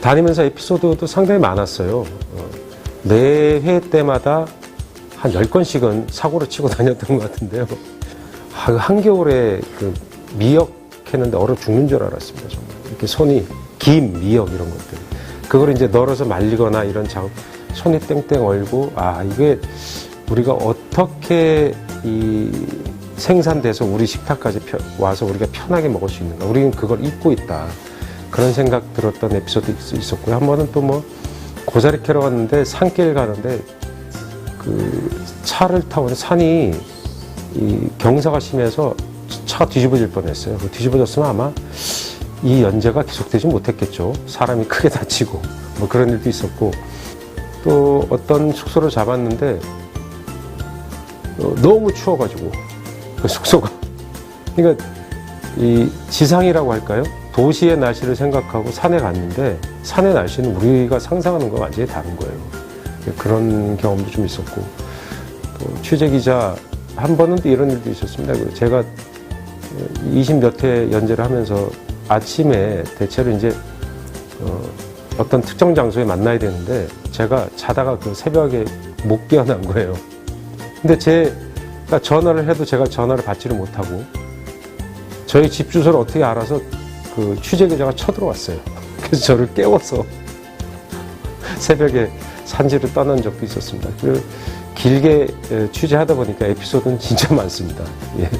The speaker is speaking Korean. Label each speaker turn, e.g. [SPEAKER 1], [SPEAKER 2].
[SPEAKER 1] 다니면서 에피소드도 상당히 많았어요. 어, 매회 때마다 한 10건씩은 사고를 치고 다녔던 것 같은데요. 아, 그 한겨울에 그 미역 했는데 얼어 죽는 줄 알았습니다. 정말. 이렇게 손이 김, 미역 이런 것들. 그걸 이제 널어서 말리거나 이런 작업, 손이 땡땡 얼고, 아, 이게 우리가 어떻게 이 생산돼서 우리 식탁까지 펴- 와서 우리가 편하게 먹을 수 있는가. 우리는 그걸 잊고 있다. 그런 생각 들었던 에피소드 있- 있었고요. 한 번은 또 뭐 고사리 캐러 갔는데 산길 가는데 그 차를 타고 산이 이 경사가 심해서 차가 뒤집어질 뻔했어요. 그 뒤집어졌으면 아마 이 연재가 계속되지 못했겠죠. 사람이 크게 다치고 뭐 그런 일도 있었고 또 어떤 숙소를 잡았는데 어, 너무 추워가지고 그 숙소가 그러니까 이 지상이라고 할까요? 도시의 날씨를 생각하고 산에 갔는데 산의 날씨는 우리가 상상하는 거와 완전히 다른 거예요. 그런 경험도 좀 있었고 또 취재 기자 한 번은 또 이런 일도 있었습니다. 그 제가 20몇 회 연재를 하면서 아침에 대체로 이제 어, 어떤 특정 장소에 만나야 되는데 제가 자다가 그 새벽에 못 깨어난 거예요. 근데 제가 전화를 해도 제가 전화를 받지를 못하고 저희 집 주소를 어떻게 알아서 그 취재 기자가 쳐들어왔어요. 그래서 저를 깨워서 새벽에 산지를 떠난 적도 있었습니다. 그 길게 에, 취재하다 보니까 에피소드는 진짜 많습니다. 예.